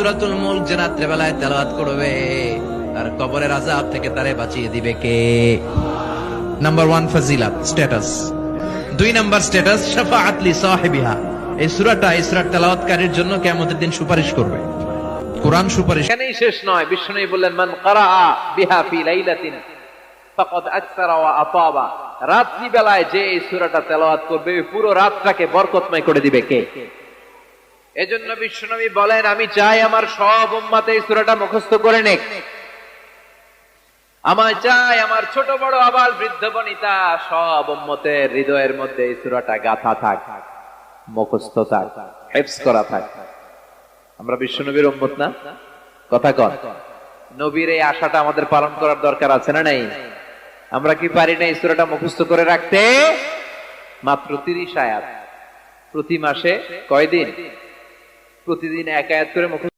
সুরাতুল মুলক যে রাত্রে বেলায় তেলাওয়াত করবে, তার কবরের আজাব থেকে তারে বাঁচিয়ে দিবে কে? নাম্বার ওয়ান ফাজিলাত স্ট্যাটাস দুই নাম্বার স্ট্যাটাস শাফাআত লি সাহিবিহা। এই সূরাটা, এই তেলাওয়াতকারীর জন্য দিন সুপারিশ করবে। কোরআন সুপারিশ এখানেই শেষ নয়, বিষ্ণু বললেন, মান কারা বিহা ফি লাইলাতিন ফাকাদ আকসারা ওয়া আতাবা। রাত্রি বেলায় যে এই সূরাটা তেলাওয়াত করবে পুরো রাতটাকে বরকতময় করে দিবে কে? এজন্য বিশ্বনবী বলেন, আমি চাই আমার সব উম্মাতে এই সূরাটা মুখস্থ করে নেক। আমার চাই আমার ছোট বড় আবাল বৃদ্ধ বনিতা সব উম্মতের হৃদয়ের মধ্যে এই সূরাটা গাথা থাক, মুখস্থ থাক, হেফজ করা থাক। আমরা বিশ্বনবীর উম্মত না? কথা কন। নবীর এই আশাটা আমাদের পালন করার দরকার আছে না নাই? আমরা কি পারি না এই সূরাটা মুখস্থ করে রাখতে? মাত্র তিরিশ আয়াত। প্রতি মাসে কয়দিন? প্রতিদিন এক আয়াত করে মুখস্থ